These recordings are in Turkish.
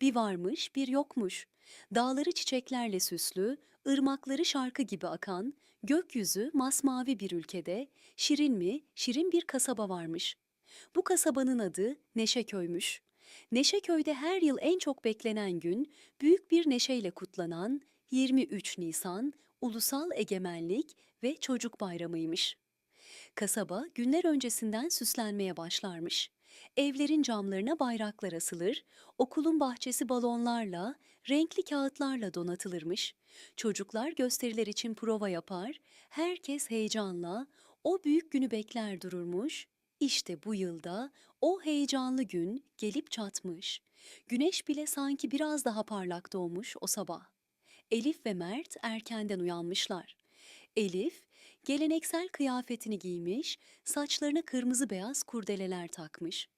Bir varmış, bir yokmuş. Dağları çiçeklerle süslü, ırmakları şarkı gibi akan, gökyüzü masmavi bir ülkede, şirin mi, şirin bir kasaba varmış. Bu kasabanın adı Neşeköy'müş. Neşeköy'de her yıl en çok beklenen gün, büyük bir neşeyle kutlanan 23 Nisan Ulusal Egemenlik ve Çocuk Bayramı'ymış. Kasaba günler öncesinden süslenmeye başlarmış. Evlerin camlarına bayraklar asılır, okulun bahçesi balonlarla, renkli kağıtlarla donatılırmış. Çocuklar gösteriler için prova yapar, herkes heyecanla o büyük günü bekler dururmuş. İşte bu yılda o heyecanlı gün gelip çatmış. Güneş bile sanki biraz daha parlak doğmuş o sabah. Elif ve Mert erkenden uyanmışlar. Elif, geleneksel kıyafetini giymiş, saçlarına kırmızı beyaz kurdeleler takmış.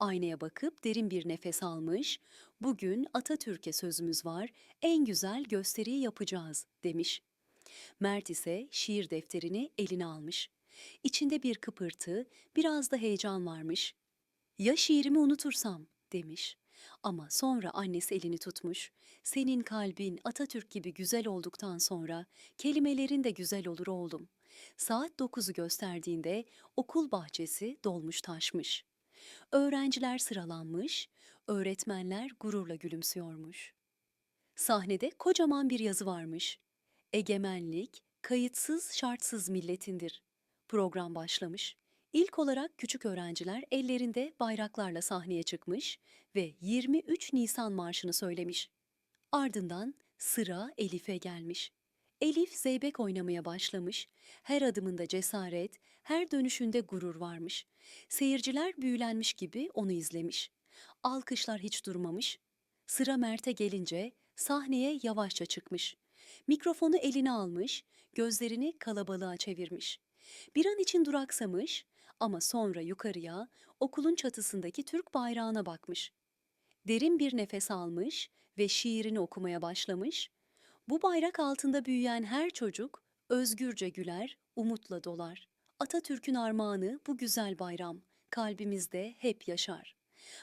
Aynaya bakıp derin bir nefes almış, bugün Atatürk'e sözümüz var, en güzel gösteriyi yapacağız demiş. Mert ise şiir defterini eline almış. İçinde bir kıpırtı, biraz da heyecan varmış. Ya şiirimi unutursam demiş. Ama sonra annesi elini tutmuş. Senin kalbin Atatürk gibi güzel olduktan sonra kelimelerin de güzel olur oğlum. Saat dokuzu gösterdiğinde okul bahçesi dolmuş taşmış. Öğrenciler sıralanmış, öğretmenler gururla gülümsüyormuş. Sahnede kocaman bir yazı varmış. Egemenlik, kayıtsız şartsız milletindir. Program başlamış. İlk olarak küçük öğrenciler ellerinde bayraklarla sahneye çıkmış ve 23 Nisan marşını söylemiş. Ardından sıra Elif'e gelmiş. Elif zeybek oynamaya başlamış. Her adımında cesaret, her dönüşünde gurur varmış. Seyirciler büyülenmiş gibi onu izlemiş. Alkışlar hiç durmamış. Sıra Mert'e gelince sahneye yavaşça çıkmış. Mikrofonu eline almış, gözlerini kalabalığa çevirmiş. Bir an için duraksamış ama sonra yukarıya okulun çatısındaki Türk bayrağına bakmış. Derin bir nefes almış ve şiirini okumaya başlamış. Bu bayrak altında büyüyen her çocuk özgürce güler, umutla dolar. Atatürk'ün armağanı bu güzel bayram kalbimizde hep yaşar.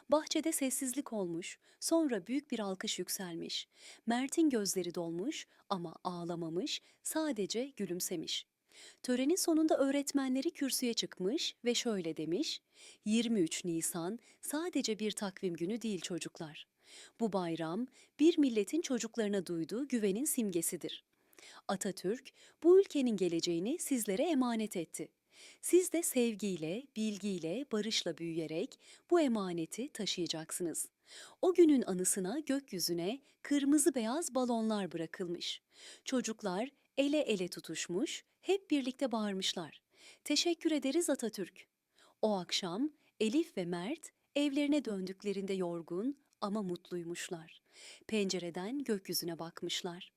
Bahçede sessizlik olmuş, sonra büyük bir alkış yükselmiş. Mert'in gözleri dolmuş ama ağlamamış, sadece gülümsemiş. Törenin sonunda öğretmenleri kürsüye çıkmış ve şöyle demiş: 23 Nisan sadece bir takvim günü değil çocuklar. Bu bayram bir milletin çocuklarına duyduğu güvenin simgesidir. Atatürk bu ülkenin geleceğini sizlere emanet etti. Siz de sevgiyle, bilgiyle, barışla büyüyerek bu emaneti taşıyacaksınız. O günün anısına gökyüzüne kırmızı beyaz balonlar bırakılmış. Çocuklar ele ele tutuşmuş, hep birlikte bağırmışlar. Teşekkür ederiz Atatürk. O akşam Elif ve Mert evlerine döndüklerinde yorgun ama mutluymuşlar. Pencereden gökyüzüne bakmışlar.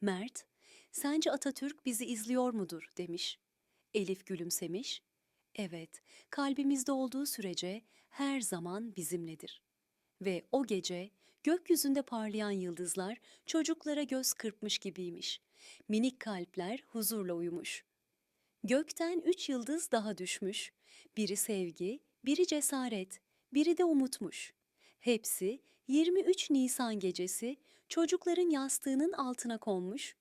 Mert, sence Atatürk bizi izliyor mudur demiş. Elif gülümsemiş. Evet, kalbimizde olduğu sürece her zaman bizimledir. Ve o gece gökyüzünde parlayan yıldızlar çocuklara göz kırpmış gibiymiş. Minik kalpler huzurla uyumuş. Gökten üç yıldız daha düşmüş. Biri sevgi, biri cesaret, biri de umutmuş. Hepsi 23 Nisan gecesi çocukların yastığının altına konmuş,